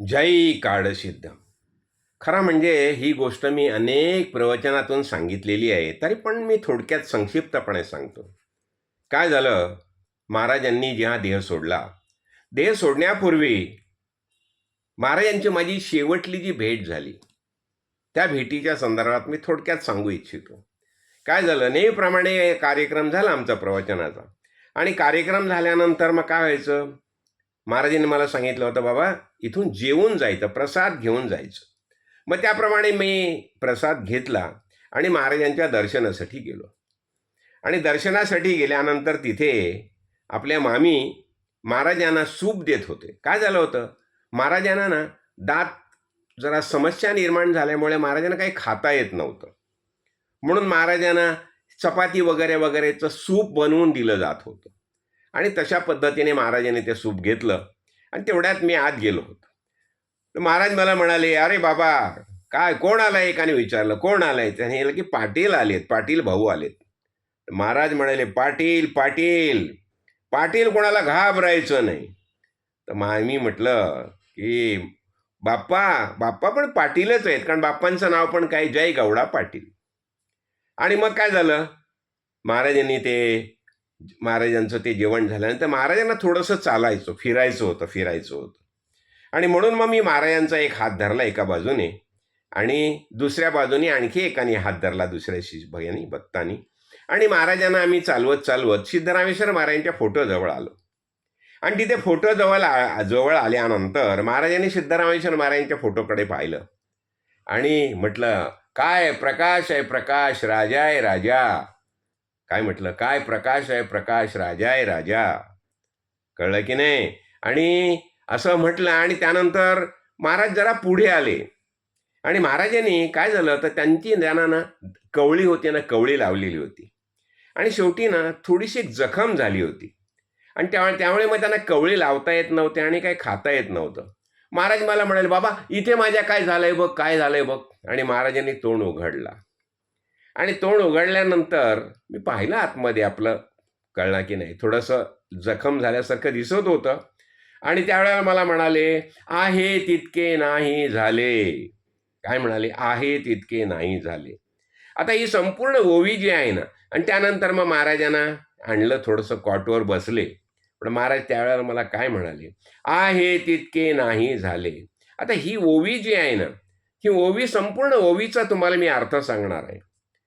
जय काळसिद्ध खरं म्हणजे ही गोष्ट मी अनेक प्रवचनातून सांगितलेली आहे तरी पण मी थोडक्यात संक्षिप्तपणे सांगतो. काय झालं? महाराजांनी जेव्हा देह सोडला देह सोडण्यापूर्वी महाराजांची माझी शेवटली जी भेट झाली त्या भेटीच्या संदर्भात मी थोडक्यात सांगू इच्छितो. काय झालं? नेहमीप्रमाणे कार्यक्रम झाला आमचा प्रवचनाचा. आणि कार्यक्रम झाल्यानंतर मग काय व्हायचं? महाराजांनी मला सांगितलं होतं बाबा इथून जेवून जायचं प्रसाद घेऊन जायचं. मग त्याप्रमाणे मी प्रसाद घेतला आणि महाराजांच्या दर्शनासाठी गेलो. आणि दर्शनासाठी गेल्यानंतर तिथे आपल्या मामी महाराजांना सूप देत होते. काय झालं होतं? महाराजांना ना दात जरा समस्या निर्माण झाल्यामुळे महाराजांना काही खाता येत नव्हतं. म्हणून महाराजांना चपाती वगैरे वगैरेचं सूप बनवून दिलं जात होतं. आणि तशा पद्धतीने महाराजांनी ते सूप घेतलं. आणि तेवढ्यात मी आत गेलो होतो. तर महाराज मला म्हणाले अरे बाबा काय कोण आलाय? एकाने विचारलं कोण आलंय? त्याने म्हटलं की पाटील आलेत पाटील भाऊ आलेत. महाराज म्हणाले पाटील पाटील पाटील कोणाला घाबरायचं नाही. तर मा मी म्हटलं की बाप्पा बाप्पा पण पाटीलच आहेत कारण बाप्पांचं नाव पण काय? जय गौडा पाटील. आणि मग काय झालं? महाराजांनी ते महाराजांचं ते जेवण झाल्यानंतर महाराजांना थोडंसं चालायचं फिरायचं होतं फिरायचं होतं. आणि म्हणून मग मी महाराजांचा एक हात धरला एका बाजूने आणि दुसऱ्या बाजूने आणखी एकाने हात धरला दुसऱ्या शिष भयानी भक्तानी. आणि महाराजांना आम्ही चालवत चालवत सिद्धरामेश्वर महाराजांच्या फोटोजवळ आलो. आणि तिथे फोटो जवळ जवळ आल्यानंतर महाराजांनी सिद्धरामेश्वर महाराजांच्या फोटोकडे पाहिलं. आणि म्हटलं काय प्रकाश आहे प्रकाश राजा आहे राजा. काय म्हटलं? काय प्रकाश आहे प्रकाश राजा आहे राजा. कळलं की नाही? आणि असं म्हटलं आणि त्यानंतर महाराज जरा पुढे आले. आणि महाराजांनी काय झालं? तर त्यांची त्यांना ना कवळी होती ना कवळी लावलेली होती. आणि शेवटी ना थोडीशी जखम झाली होती. आणि त्यामुळे त्यामुळे मग त्यांना कवळी लावता येत नव्हते आणि काही खाता येत नव्हतं. महाराज मला म्हणाले बाबा इथे माझ्या काय झालंय बघ काय झालंय बघ. आणि महाराजांनी तोंड उघडला. आणि तोंड उघडल्यानंतर मी पाहिलं आतमध्ये आपलं कळलं की नाही थोडंसं जखम झाल्यासारखं दिसत होतं. आणि त्यावेळेला मला म्हणाले आहे तितके नाही झाले. काय म्हणाले आहे तितके नाही झाले. आता ही संपूर्ण ओवी जी आहे ना आणि त्यानंतर मग महाराजांना आणलं थोडंसं कॉटवर बसले. पण महाराज त्यावेळेला मला काय म्हणाले आहे तितके नाही झाले. आता ही ओवी जी आहे ना ही ओवी संपूर्ण ओवीचा तुम्हाला मी अर्थ सांगणार आहे.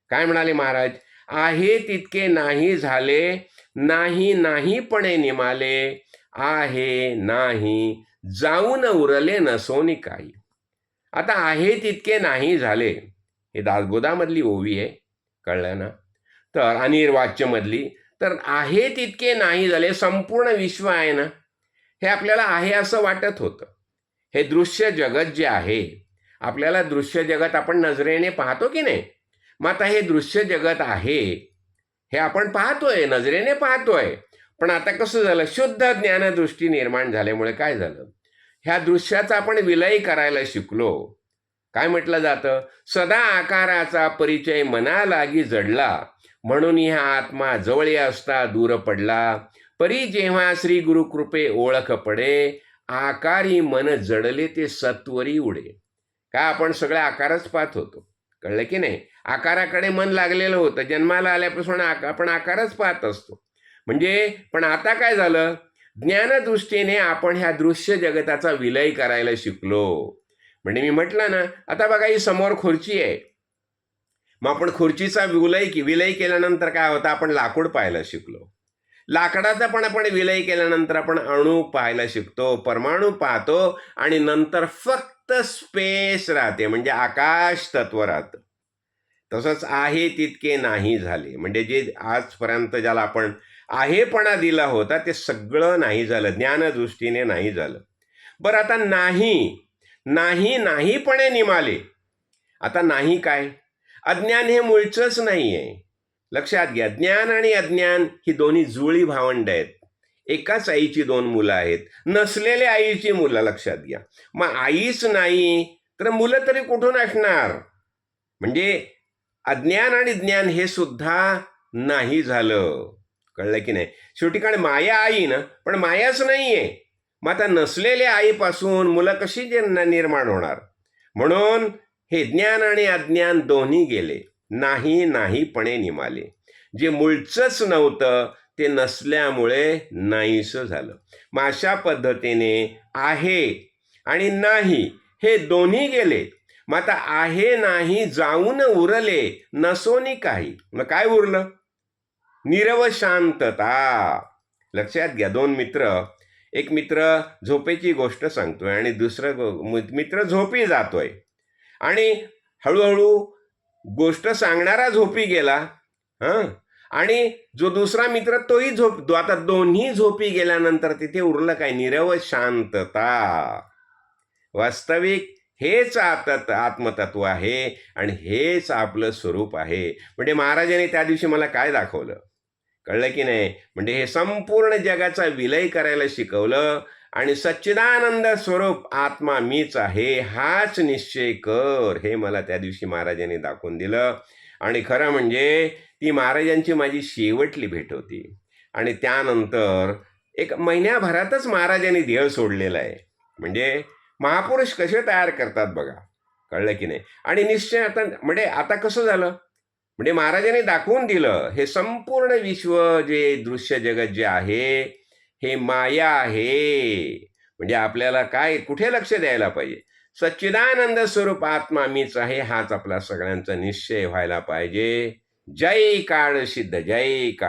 काय म्हणाले महाराज? आहे तितके नाही झाले नाही नाहीपणे निमाले आहे नाही जाऊन उरले नसोनी काही. आता आहे तितके नाही झाले. हे दासबोधामधली ओवी आहे कळलं ना? तर अनिर्वाच्यमधली तर आहे तितके नाही झाले संपूर्ण विश्व आहे ना? हे आपल्याला आहे असं वाटत होतं. हे दृश्य जगत जे आहे आपल्याला दृश्य जगत आपण नजरेने पाहतो की नाही? मग आता हे दृश्य जगत आहे हे आपण पाहतोय नजरेने पाहतोय. पण आता कसं झालं? शुद्ध ज्ञानदृष्टी निर्माण झाल्यामुळे काय झालं? ह्या दृश्याचा आपण विलय करायला शिकलो. काय म्हटलं जातं? सदा आकाराचा परिचय मनालागी जडला. म्हणून ह्या आत्मा जवळ असता दूर पडला. परी जेव्हा श्री गुरुकृपे ओळख पडे आकारी मन जडले ते सत्वरी उडे. काय आपण सगळे आकारच पाहत होतो? कळलं की नाही? आकाराकडे मन लागलेलं होतं. जन्माला आल्यापासून आपण आकारच पाहत असतो. म्हणजे पण आता काय झालं? ज्ञानदृष्टीने आपण ह्या दृश्य जगताचा विलय करायला शिकलो. म्हणजे मी म्हटलं ना आता बघा ही समोर खुर्ची आहे. मग आपण खुर्चीचा विलय विलय केल्यानंतर काय होतं? आपण लाकूड पाहायला शिकलो. लाकडाचा पण आपण विलय केल्यानंतर आपण अणू पाहायला शिकतो परमाणू पाहतो आणि नंतर फक्त स्पेस राहते म्हणजे आकाश तत्व राहतं. तसंच आहे तितके नाही झाले. म्हणजे जे आजपर्यंत ज्याला आपण आहेपणा दिला होता ते सगळं नाही झालं ज्ञानदृष्टीने नाही झालं. बरं आता नाही नाही नाहीपणे निमाले. आता नाही काय? अज्ञान हे मूळचंच नाही आहे लक्षात घ्या ज्ञान आणि अज्ञान ही दोन्ही जुळी भावंड आहेत. एकाच आईची दोन मुलं आहेत. नसलेल्या आईची मुलं लक्षात घ्या. मग आईच नाही तर मुलं तरी कुठून असणार? म्हणजे अज्ञान आणि ज्ञान हे सुद्धा नाही झालं. कळलं की नाही? शेवटी कारण माया आई ना पण मायाच नाहीये. मग आता नसलेल्या आईपासून मुलं कशी निर्माण होणार? म्हणून हे ज्ञान आणि अज्ञान दोन्ही गेले. नाही नाहीपणे निमाले. जे मूळचंच नव्हतं ते नसल्यामुळे नाहीसं झालं. मग अशा पद्धतीने आहे आणि नाही हे दोन्ही गेले. मग आता आहे नाही जाऊन उरले नसोनी काही. मग काय उरलं? निरव शांतता. लक्षात घ्या दोन मित्र. एक मित्र झोपेची गोष्ट सांगतोय आणि दुसरं मित्र झोपी जातोय. आणि हळूहळू गोष्ट सांगणारा झोपी गेला. हां? आणि जो दुसरा मित्र तोही झोप आता दोन्ही झोपी गेल्यानंतर तिथे उरलं काय? निरव शांतता. वास्तविक हेच आत आत्मतत्व आहे आणि हेच आपलं स्वरूप आहे. म्हणजे महाराजांनी त्या दिवशी मला काय दाखवलं? कळलं की नाही? म्हणजे हे संपूर्ण जगाचा विलय करायला शिकवलं आणि सच्चिदानंद स्वरूप आत्मा मीच आहे हाच निश्चय कर हे मला त्या दिवशी महाराजांनी दाखवून दिलं. आणि खरं म्हणजे ती महाराजांची माझी शेवटली भेट होती. आणि त्यानंतर एक महिन्याभरातच महाराजांनी ध्येय सोडलेला आहे. म्हणजे महापुरुष कसे तयार करतात बघा. कळलं की नाही? आणि निश्चय आता म्हणजे आता कसं झालं? म्हणजे महाराजांनी दाखवून दिलं हे संपूर्ण विश्व जे दृश्य जगत जे आहे हे माया आहे. म्हणजे आपल्याला काय कुठे लक्ष द्यायला पाहिजे? सच्चिदानंद स्वरूप आत्मा मीच आहे हाच आपला सगळ्यांचा निश्चय व्हायला पाहिजे. जय काळ सिद्ध जय काळ.